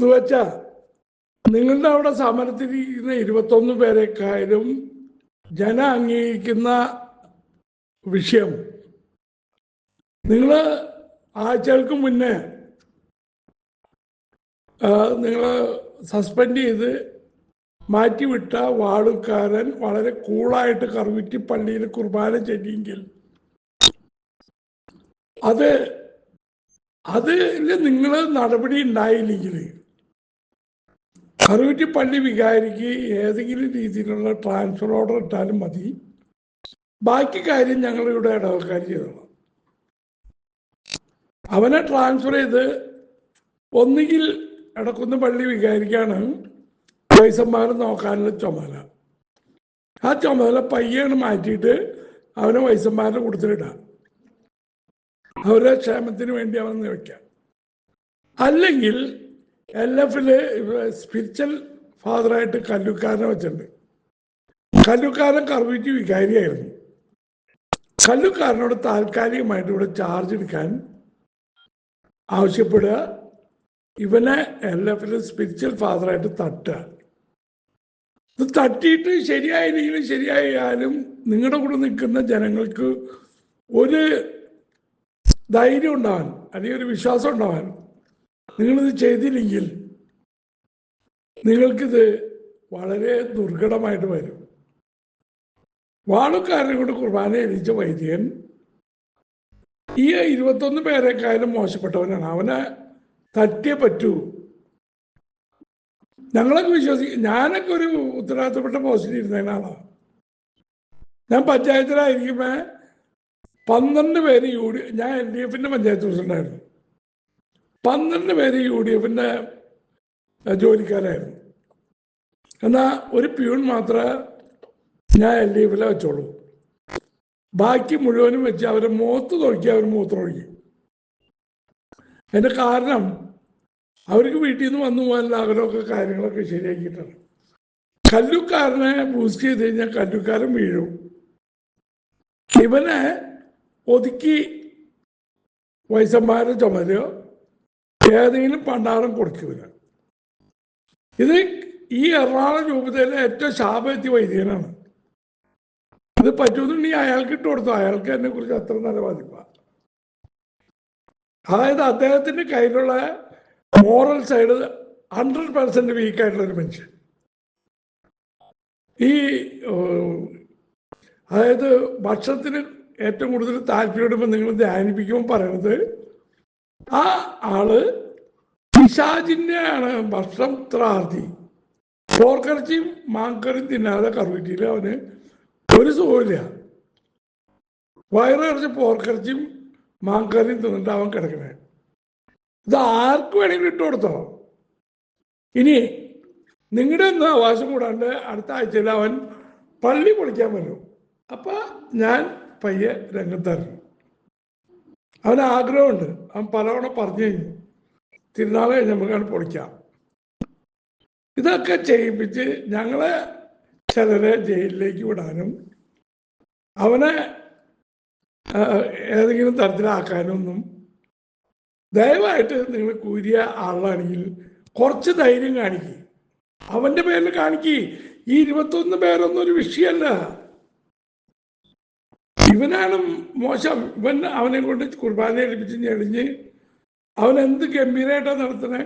പുതുവച്ച നിങ്ങളുടെ അവിടെ സമരത്തിരിക്കുന്ന ഇരുപത്തൊന്ന് പേരെക്കാരും ജന അംഗീകരിക്കുന്ന വിഷയം. നിങ്ങൾ ആഴ്ചകൾക്ക് മുന്നേ നിങ്ങൾ സസ്പെൻഡ് ചെയ്ത് മാറ്റിവിട്ട വാളുകാരൻ വളരെ കൂളായിട്ട് കറുവിറ്റി പള്ളിയിൽ കുർബാന ചെല്ലിയെങ്കിൽ അത് അതിൽ നിങ്ങൾ നടപടി ഉണ്ടായില്ലെങ്കിൽ കറുവിറ്റി പള്ളി വികാരിക്ക് ഏതെങ്കിലും രീതിയിലുള്ള ട്രാൻസ്ഫർ ഓർഡർ ഇട്ടാലും മതി. ബാക്കി കാര്യം ഞങ്ങളിവിടെ ഇടവക്കാർ ചെയ്തോളാം. അവനെ ട്രാൻസ്ഫർ ചെയ്ത് ഒന്നുകിൽ ഇടക്കുന്ന പള്ളി വികാരിക്കാണ് വയസ്സന്മാരെ നോക്കാനുള്ള ചുമതല. ആ ചുമതല പയ്യാണ് മാറ്റിയിട്ട് അവനെ വയസ്സന്മാരുടെ കൂട്ടത്തിലിടാം അവരുടെ ക്ഷേമത്തിന് വേണ്ടി അവനെ വയ്ക്കാം അല്ലെങ്കിൽ എൽ എഫിൽ സ്പിരിച്വൽ ഫാദറായിട്ട് കല്ലുക്കാരനെ വെച്ചിട്ടുണ്ട്. കല്ലുക്കാരൻ കർവിറ്റി വികാരിയായിരുന്നു. കല്ലുക്കാരനോട് താൽക്കാലികമായിട്ട് ഇവിടെ ചാർജ് എടുക്കാൻ ആവശ്യപ്പെടുക. ഇവനെ എൽ എഫിൽ സ്പിരിച്വൽ ഫാദറായിട്ട് തട്ടുക. ഇത് തട്ടിയിട്ട് ശരിയായില്ലെങ്കിലും ശരിയായാലും നിങ്ങളുടെ കൂടെ നിൽക്കുന്ന ജനങ്ങൾക്ക് ഒരു ധൈര്യം ഉണ്ടാവാൻ അല്ലെങ്കിൽ ഒരു വിശ്വാസം ഉണ്ടാവാൻ നിങ്ങളിത് ചെയ്തില്ലെങ്കിൽ നിങ്ങൾക്കിത് വളരെ ദുർഘടമായിട്ട് വരും. വാളുകാരനെ കൊണ്ട് കുർബാന എഴുതിച്ച വൈദികൻ ഈ ഇരുപത്തൊന്ന് പേരെക്കാളും മോശപ്പെട്ടവനാണ്. അവനെ തട്ടിയേ പറ്റൂ. ഞങ്ങളൊക്കെ വിശ്വസിക്കും ഞാനൊക്കെ ഒരു ഉത്തരവാദിത്തപ്പെട്ട പോസ്റ്റിൽ ഇരുന്നതിനാളാണ് ഞാൻ പഞ്ചായത്തിലായിരിക്കുമ്പോ പന്ത്രണ്ട് പേര് യു ഡി ഞാൻ എൽ ഡി എഫിന്റെ പഞ്ചായത്ത് പ്രസിഡന്റായിരുന്നു. പന്ത്രണ്ട് പേര് യു ഡി എഫിന്റെ ജോലിക്കാരായിരുന്നു. എന്നാ ഒരു പ്യൂൺ മാത്രമേ ഞാൻ എൽ ഡി എഫിലെ വെച്ചോളൂ. ബാക്കി മുഴുവനും വെച്ച് അവരെ മൂത്ത് നോക്കി അവർ മൂത്രമൊഴിക്കും അതിന്റെ കാരണം അവർക്ക് വീട്ടിൽ നിന്ന് വന്നു പോകാനുള്ള അവരൊക്കെ കാര്യങ്ങളൊക്കെ ശരിയാക്കിയിട്ടാണ്. കല്ലുക്കാരനെ ബൂസ്റ്റ് ചെയ്ത് കഴിഞ്ഞാൽ കല്ലുക്കാരൻ വീഴും. ഇവനെ ഒതുക്കി വയസ്സന്മാരുടെ ചുമതലയോ ഏതെങ്കിലും പണ്ടാരം കൊടുക്കൂല ഇത് ഈ എറണാകുളം രൂപതയിലെ ഏറ്റവും ശാപത്തി വൈദികനാണ്. ഇത് പറ്റുന്നുണ്ടെങ്കിൽ അയാൾക്ക് ഇട്ട് കൊടുത്തു? അയാൾക്ക് എന്നെ കുറിച്ച് അത്ര നല്ല ബാധിപ്പ അതായത് അദ്ദേഹത്തിന്റെ കയ്യിലുള്ള moral side hundred percent weak ആയിട്ടുള്ള ഒരു മനുഷ്യൻ. ഈ അതായത് ഭക്ഷണത്തിന് ഏറ്റവും കൂടുതൽ താല്പര്യപ്പെടുമ്പോൾ നിങ്ങൾ ധ്യാനിപ്പിക്കുമ്പോൾ പറയണത് ആ ആൾ പിശാചിന്റെയാണ് ഭക്ഷണം ത്രാർത്തി. ചോർക്കറച്ചിയും മാങ്കറിയും തിന്നാതെ കറുവിറ്റിയിൽ അവന്. ഒരു സുഖമില്ല വയറിറച്ച് പോർക്കറച്ചിയും മാങ്കറിയും തിന്നിട്ട് അവൻ കിടക്കണേ. ഇത് ആർക്ക് വേണമെങ്കിലും ഇട്ട് കൊടുത്തോ? ഇനി നിങ്ങളുടെ ഒന്ന് അവകാശം കൂടാണ്ട് അടുത്ത ആഴ്ചയിൽ അവൻ പള്ളി പൊളിക്കാൻ വരും. അപ്പൊ ഞാൻ പയ്യെ രംഗത്തിറങ്ങി അവന് ആഗ്രഹമുണ്ട്. അവൻ പലവണ പറഞ്ഞു കഴിഞ്ഞു. തിരുനാൾ കഴിഞ്ഞ് നമുക്കാണ് പൊളിക്കാം. ഇതൊക്കെ ചെയ്യിപ്പിച്ച് ഞങ്ങളെ ചിലരെ ജയിലിലേക്ക് വിടാനും അവനെ ഏതെങ്കിലും തരത്തിലാക്കാനൊന്നും ദയവായിട്ട് നിങ്ങൾ കൂരിയ ആളാണെങ്കിൽ കുറച്ച് ധൈര്യം കാണിക്കുക അവന്റെ പേരിൽ കാണിക്കുക ഈ ഇരുപത്തൊന്ന് പേരൊന്നും ഒരു വിഷയമല്ല ഇവനാണ് മോശം. ഇവൻ അവനെ കൊണ്ട് കുർബാന എടുപ്പിച്ച് ഞെളിഞ്ഞ് അവൻ എന്ത് ഗംഭീരമായിട്ടാണ് നടത്തണേ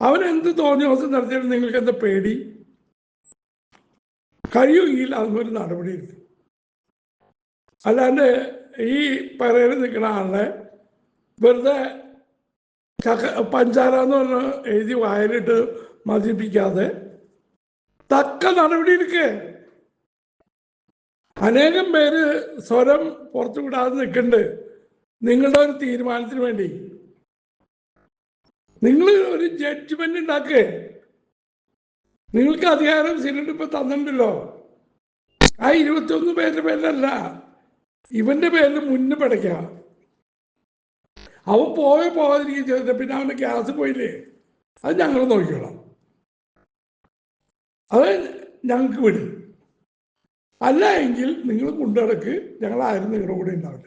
അവൻ എന്ത് തോന്നിയ ദിവസം നടത്തിയാലും നിങ്ങൾക്ക് എന്താ പേടി? കഴിയുമെങ്കിൽ നടപടി എടുക്കും അല്ലാണ്ട് ഈ പറയിൽ നിൽക്കുന്ന ആളെ വെറുതെ ചക്ക പഞ്ചാര എന്ന് പറഞ്ഞ എഴുതി വായലിട്ട് മതിപ്പിക്കാതെ തക്ക നടപടി എടുക്കേ. അനേകം പേര് സ്വരം പുറത്തു വിടാതെ നിൽക്കുന്നുണ്ട് നിങ്ങളുടെ ഒരു തീരുമാനത്തിന് വേണ്ടി. നിങ്ങൾ ഒരു ജഡ്ജ്മെന്റ് ഉണ്ടാക്കേ. നിങ്ങൾക്ക് അധികാരം സിലിണ്ടർ ഇപ്പൊ തന്നിട്ടുണ്ടല്ലോ. ആ ഇരുപത്തി ഒന്ന് പേരുടെ പേരിലല്ല ഇവന്റെ പേരിൽ മുന്നേ പടയ്ക്ക. അവൻ പോയ പോകാതിരിക്കും ചെയ്തിട്ട് പിന്നെ അവന്റെ ഗ്യാസ് പോയില്ലേ? അത് ഞങ്ങൾ നോക്കിക്കോളാം. അത് ഞങ്ങൾക്ക് വിടും. അല്ല എങ്കിൽ നിങ്ങൾ കൊണ്ടുനടക്ക് ഞങ്ങൾ ആരും നിങ്ങളുടെ കൂടെ ഉണ്ടാവില്ല.